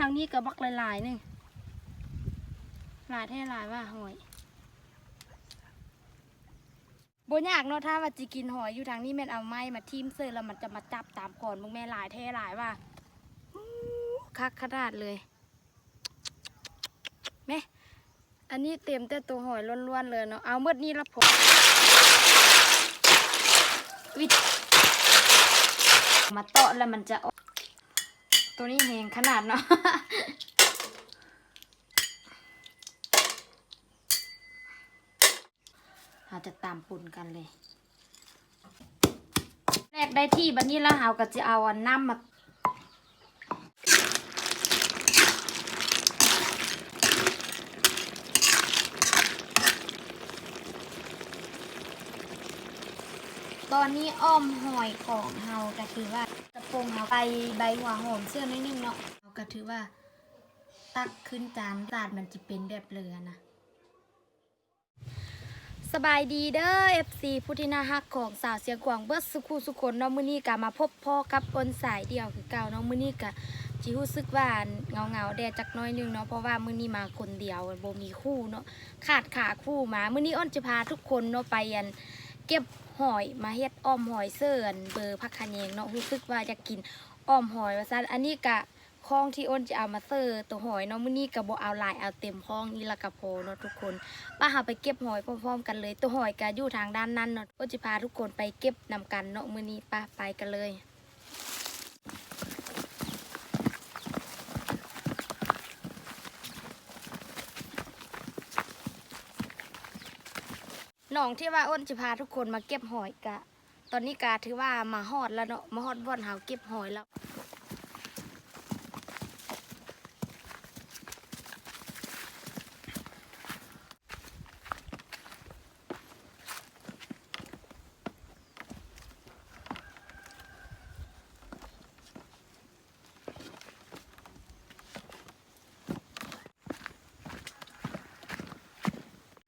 ทางนี้ก็บักหลายๆหนึงหลายแท้หลายว่าหอยบ่ยากเนาะถ้าว่าจิกินหอยอยู่ทางนี้แม่เอาไม้มาทิ่มเสื้อแล้วมันจะมาจับตามก่อนมึงแม่หลายแท้หลายว่าคักขนาดเลยแม่อันนี้เต็มแต่ตัวหอยล้วนๆเลยเนาะเอาเมื่อนี้ละผมวิมาเตาะแล้วมันจะออก ตัวนี้แหงขนาดเนาะเราจะตามปุ่นกันเลย แรกได้ที่บันนี้แล้วเราก็จะเอาอันน้ำมา ตอนนี้อ้อมหอยของเฮาก็คือว่าจะโปรงเฮาไปใบหัวหอมเสื้อนิดนึงเนาะเฮาก็ถือว่า ตักขึ้นจานจานมันจะเป็นแบบเรือนะสบายดีเด้อ FC ผู้ที่น่าฮักของสาวเสียงกวางเบิร์สุขุสุคนเนาะมื้อนี้ก็มาพบพ่อกับคนสายเดียวคือเก่าเนาะมื้อนี้ก็จิรู้สึกว่าเงาเงาแดดจักน้อยนึงเนาะเพราะว่ามื้อนี้มาคนเดียวโบมีคู่เนาะขาดขาคู่มามื้อนี้อ้นจะพาทุกคนเนาะไปอันเก็บ หอยมาเฮ็ดอ้อมหอยเสื่อนเบอร์พักคะแนงเนาะรู้สึกว่าอยากกินอ้อมหอยว่าซั่นอันนี้กะคลองที่อ้นจะเอามาเสิร์ตัวหอยเนาะมื้อนี้ก็บ่เอาหลายเอาเต็มคลองนี่ละกะพอเนาะทุกคนป้าหาไปเก็บหอยพร้อมๆกันเลย ตัวหอยก็อยู่ทางด้านนั้นเนาะก็จะพาทุกคนไปเก็บนำกันเนาะมื้อนี้ป้าไปกันเลย น้องที่ว่าอ้นจะพาทุกคนมาเก็บหอยกะ ตอนนี้กาถือว่ามาฮอดแล้วเนาะมาฮอดบ่อนเฮาเก็บหอยแล้ว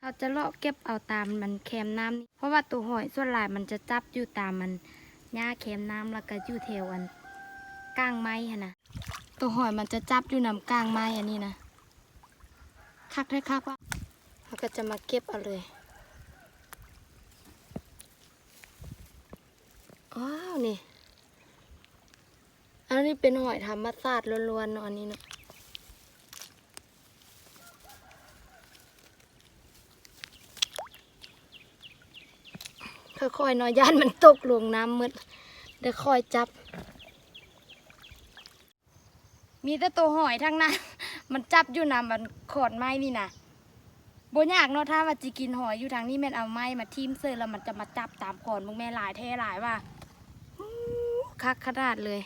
เราจะเลาะเก็บเอาตามมันแคมน้ำนี่เพราะว่าตัวหอยส่วนหลายมันจะจับอยู่ตามมันหญ้าแคมน้ำแล้วก็อยู่แถวอันก้างไม้ฮะนะตัวหอยมันจะจับอยู่นำก้างไม้อันนี้นะคักได้คักว่าเราก็จะมาเก็บเอาเลยว้าวนี่อันนี้เป็นหอยธรรมชาติล้วนๆเนาะอันนี้เนาะ ค่อยๆน้อยย่านมันตกลงน้ำมืดเดี๋ยวค่อยจับ มีแต่ตัวหอยทั้งนั้น มันจับอยู่น้ำมันขอนไม้นี่นะบยากเนาะถ้าว่าจิกินหอยอยู่ทางนี้แม่นเอาไม้มาทิ่มเสื้อแล้วมันจะมาจับตามขอนมึงแม่หลายแท้หลายว่าคักขนาดเลย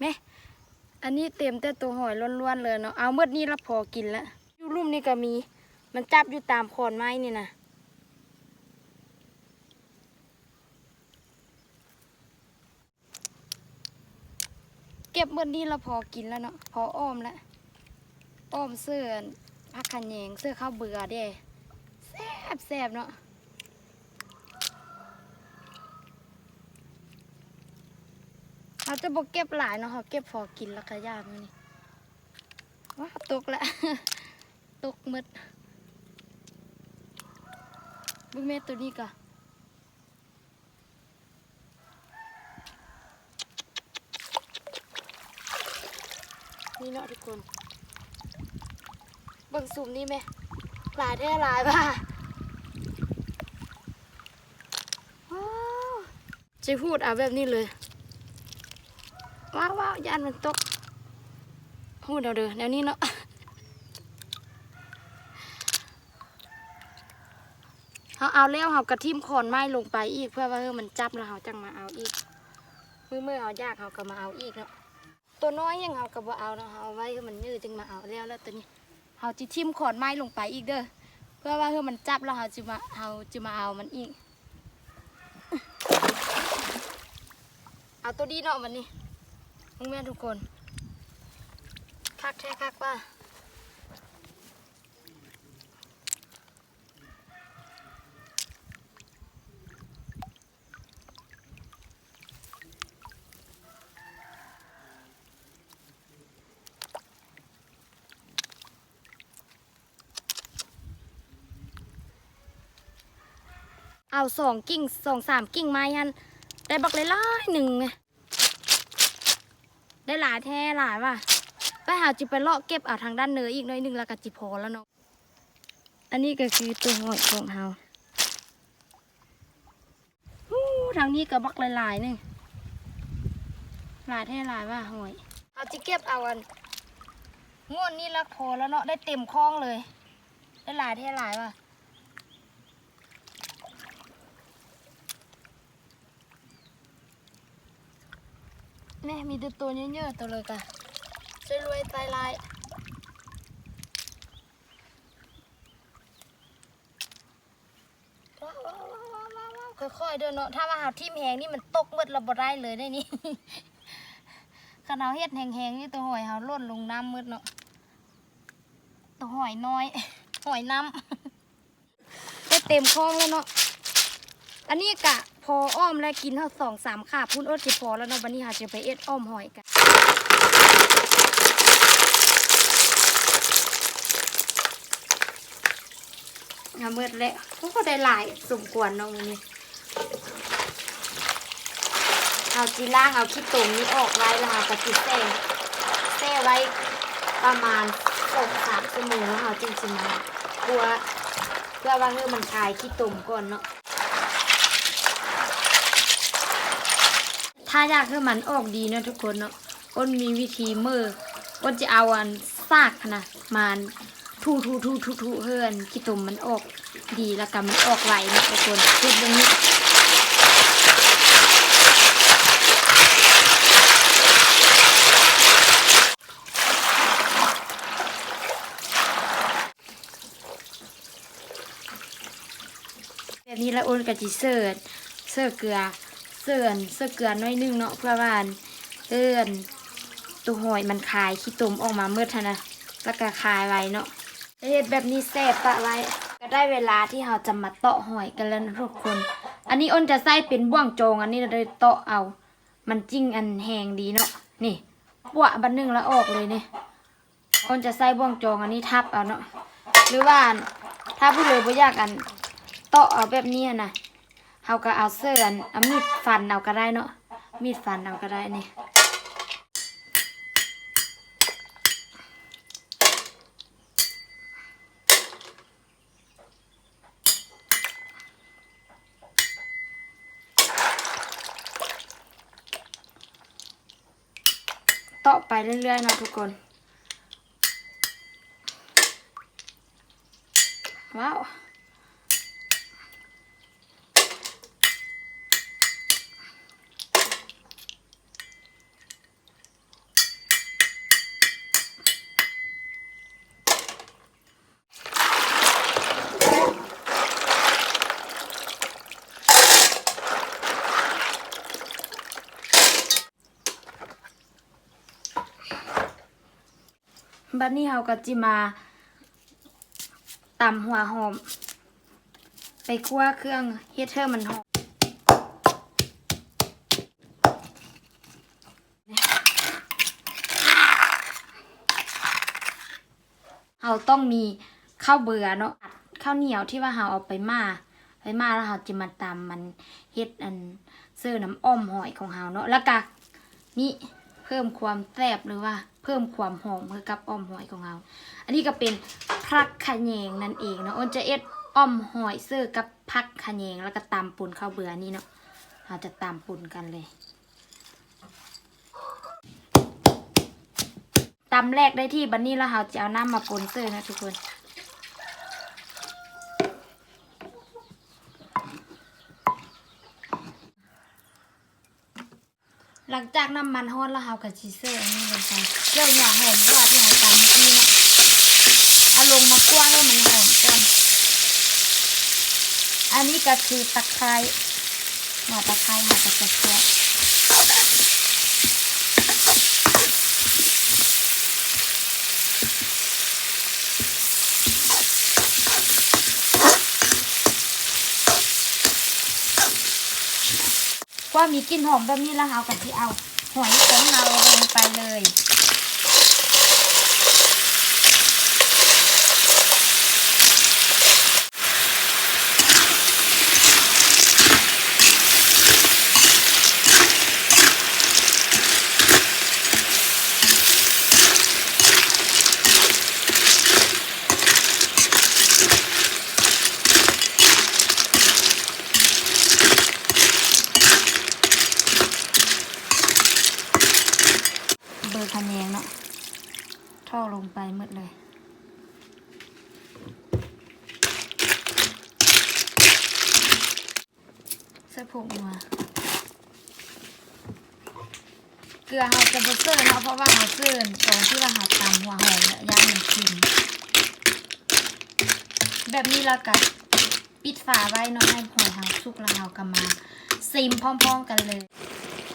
แม่อันนี้เต็มแต่ตัวหอยล้วนๆเลยเนาะเอาเมื่อนี้ละพอกินแล้วอยู่รุ่มนี่ก็มี มันจับอยู่ตามขอนไม้นี่นะ ก็บเมื่อนี้เราพอกินแล้วเนาะพออ้อมแล้วอ้อมเสื้อพักขันแยงเสื้อข้าวเบื่อเด้แซบแซบเนาะเราจะบอกเก็บหลายเนาะเขาเก็บพอกินแล้วก็ยากนี่ว้าตกแล้วตกหมดบุ้งเม็ดตัวนี้ก่อน นี่เนาะทุกคนเบิ่งซูมนี่ไหมหลายแท้หลายป่ะว้าจะพูดเอาแบบนี้เลย ว้าวว้าวยานมันตกพูดเอาเด้อแนวนี้เนาะเขาเอาแล้วเขากระทิมขอนไม้ลงไปอีกเพื่อว่าเออมันจับแล้วเขาจังมาเอาอีกมือเมื่อเอายากเขาก็มาเอาอีกเนาะ ตัวน้อยยังเอากับว่เอาเนาะเอาไว้ให้มันยืดจึงมาเอาแล้วแล้วตัวนี้เอาจิทิมขอนไม้ลงไปอีกเด้อเพื่อว่าเพื่อมันจับแล้วเอาจะมาเอาจะมาเอามันอีก เอาตัวดีเนาะวันนี้มึงแม่ทุกคนคักแท้คักว่า เอาสองกิ่งสองสามกิ่งไม้ฮันได้บักเลยล่หนึ่งไงได้หลายแท้หลายว่ะไปหาจิไปเลาะเก็บเอาทางด้านเหนืออีกหน้อยหนึ่งแล้วก็จิพอแล้วเนาะอันนี้ก็คือตัวหอยของเฮาฮู้ทางนี้ก็บักหลายๆหนึงหลายแท้หลายว่ะหอยเอาจิเก็บเอาอันงวดนี้ละพอแล้วเนาะได้เต็มคลองเลย ได้หลายแท้หลายว่ะ แม่มีแต่ตัวเยอะๆตัวเลยกะช่วยรวยตายลายค่อยๆเดินเนาะถ้ามาหาทิมแหงนี่มันตกหมดเราบ่ได้เลยได้นี่ขนาดเฮ็ดแหงๆนี่ตัวหอยเฮาล่นลงน้ำมืดเนาะตัวหอยน้อย หอยน้ำได้เต็มคลองแล้วเนาะอันนี้กะ ออ้อมแล้วกินเท่าสองสามขาพุ่นอดสิพอแล้วเนาะวันนี้หาจะไปเอ็ดอ้อมหอยกันงาเมื่อแล้วเขาก็ได้หลายสมควรเนาะวันนี้ เอาจีล่างเอาขี้ตุ่มนี้ออกไว้แล้วค่ะกระติดแซ่แซ่ไว้ประมาณสองสามชั่วโมงแล้วค่ะจริงๆนะกลัวเพื่อว่าเฮ้มันคลายขี้ตุ่มก่อนเนาะ ถ้าอยากให้มันออกดีนะทุกคนเนาะอ้นมีวิธีเมื่ออ้นจะเอาอันซากนะมันทูทูทูทูทูเฮือนขี้ตุ่มมันออกดีแล้วก็มันออกไหลนะทุกคนเฮ็ดอย่างนี้แบบนี้แล้วอ้นก็จิเสิร์เสิร์เกลือ เสื่อนเสื่อเกลือน้อยหนึงเนาะเพื่อว่าอันเอื้อนตัวหอยมันคายขี้ตุ่มออกมาเมื่อทนะแล้วก็คายไว้เนาะเฮ็ดแบบนี้แซ่บปะไว้ ก็ได้เวลาที่เราจะมาเตาะหอยกันแล้วนะทุกคน อันนี้อ้นจะใส่เป็นบ่วงโจง อันนี้เราเตาะเอา มันจิ้งอันแหงดีเนาะนี่ปวะบันนึงแล้วออกเลยเนี่ยอ้นจะใส่บ่วงโจงอันนี้ทับเอาเนาะหรือว่าอันถ้าผู้เลยบ่อยากอันเตาะเอาแบบนี้นะ เขาก็เอาเสื้อนเอามีดฟันเอาก็ได้เนาะ มีดฟันเอาก็ได้นี่ต่อไปเรื่อยๆนะทุกคน ว้าว บัดนี้เราก็จิมาตำหัวหอม ไปคั่วเครื่องเฮ็ดเธอมันหอมเราต้องมีข้าวเบื่อเนาะข้าวเหนียวที่ว่าเราเอาไปมาไปมาแล้วเราจะมาตำมันเฮ็ดอันเสื้อน้ำอ้อมหอยของเราเนาะแล้วก็นี่ พิ่มความแซ่บหรือว่า เพิ่มความหอมให้กับอ้อมหอยของเรา อันนี้ก็เป็นพักขะแยงนั่นเองเนาะอ้นจะเอ็ดอ้อมหอยเสื้อกับพักขะแยงแล้วก็ตำปุ่นข้าวเบื่อนี่เนาะเราจะตำปุ่นกันเลยตำแรกได้ที่บันนี้แล้วเราจะเอาน้ำมาปนเสื้อนะทุกคน หลังจากน้ำมันฮอตแล้วเฮาก็จีเซอร์อันนี้ลงไปเรื่องหัวหอมกว่าที่เฮาตำเมื่อกี้เนาะเอาลงมากว่างให้มันหอมก่อนอันนี้ก็คือตะไคร้หัวตะไคร้หัวตะไคร้ะเทียมว่า มีกลิ่นหอมแบบนี้แล้วเราก็จะเอาหอยของเราลงไปเลย ห เบอร์คะแนนเนาะท่อลงไปหมดเลย ใส่ผง นัวเกลือเราจะบ่เซิร์เนาะเพราะว่าเราเซิร์ตอนที่ว่าเราตำหัวหอมเนี่ยย่างมันกินแบบนี้เราก็ปิดฝาไว้เนาะให้หอยเราสุกแล้วเราก็มาซิมพร้อมๆกันเลย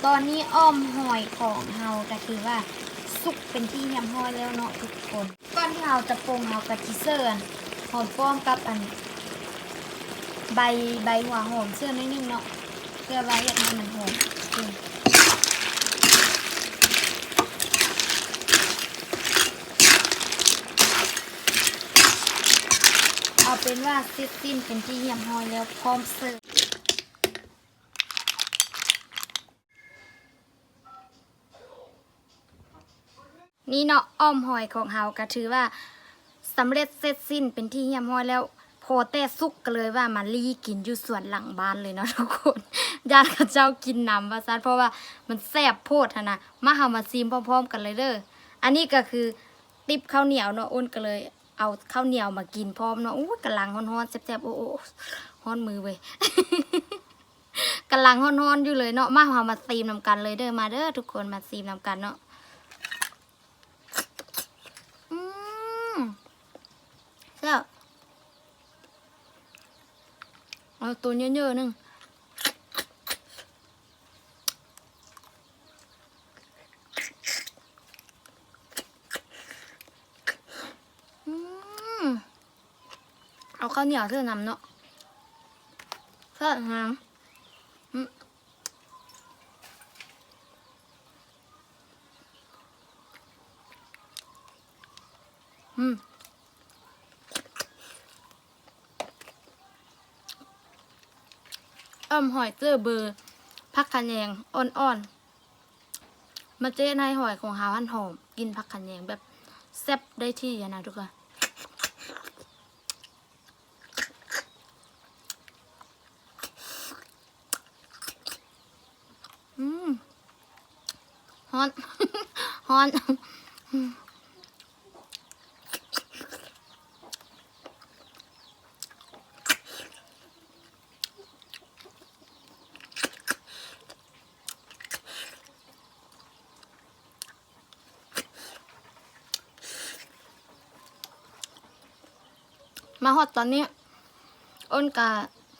ตอนนี้อ้อมหอยของเราก็คือว่าสุกเป็นที่เรียบร้อยแล้วเนาะทุกคนก่อนที่เราจะปรุงเราก็จิเซอร์หอมป้อมกับอัน ใบใบหัวหอมเสื้อนิดนึงเนาะ เพื่อไว้อยากให้มันหอมเอาเป็นว่าเสร็จสิ้นเป็นที่เยี่ยมหอยแล้วพร้อมเสิร์ฟนี่เนาะอ้อมหอยของเฮาก็ถือว่าสำเร็จเสร็จสิ้นเป็นที่เยี่ยมหอยแล้ว พอแต่สุกก็เลยว่ามารีกินอยู่สวนหลังบ้านเลยเนาะทุกคนญาติเขาเจ้ากินน้ำว่าซันเพราะว่ามันแซ่บโพดนะมาเฮามาซีมพร้อมๆ กันเลยเด้ออันนี้ก็คือติบข้าวเหนียวเนาะอ้นก็เลย เอาข้าวเหนียวมากินพร้อมเนาะอู้กำลังฮ้อนๆแซ่บๆโอ้โอ้ฮ้อนมือเว้ยกำลังฮ้อนๆอยู่เลยเนาะมาเฮามาซีมนำกันเลยเด้อมาเด้อทุกคนมาซีมนำกันเนาะอืมแซ่บ เอาตัวเยอะๆหนึงเอาข้าวเหนียวเสื้อนำเนาะเสื้อน้ำอืม อ้อมหอยเจอเบอร์พักขะแยงอ่อนๆมาเจ๊ในหอยของหาหันหอม กินพักขะแยงแบบแซ่บได้ที่นะทุกคนอืมฮอนฮอน มาฮอดตอนนี้ อ้นกา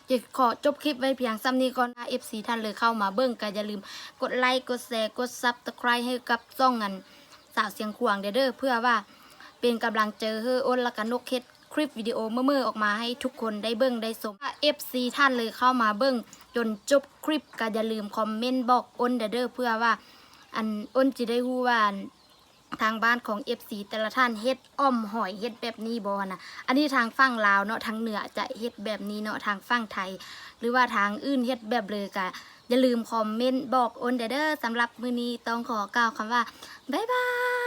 จะขอจบคลิปไว้เพียงซ้ำนี้ก่อนนะ FC ท่านเลยเข้ามาเบิ้งก็อย่าลืม กดไลค์กดแชร์กดซับสไครต์ให้กับซ่องเงินสาวเสียงขวางเด้อเด้อเพื่อว่าเป็นกำลังเจอเฮออ้นละกันนกเฮ็ดคลิปวิดีโอเมื่อๆออกมาให้ทุกคนได้เบิ้งได้ชมถ้า FC ท่านเลยเข้ามาเบิ้งจนจบคลิปก็อย่าลืมคอมเมนต์บอกอ้นเด้อเด้อเพื่อว่า อันอ้นจะได้รู้ว่าน ทางบ้านของ FC แต่ละท่านเฮ็ดอ้อมหอยเฮ็ดแบบนี้บอนะอันนี้ทางฝั่งลาวเนาะทางเหนือจะเฮ็ดแบบนี้เนาะทางฝั่งไทย หรือว่าทางอื่นเฮ็ดแบบเลยกะอย่าลืมคอมเมนต์บอกโอนเดอร์สำหรับมือนี้ต้องขอกล่าวคำว่าบ๊ายบาย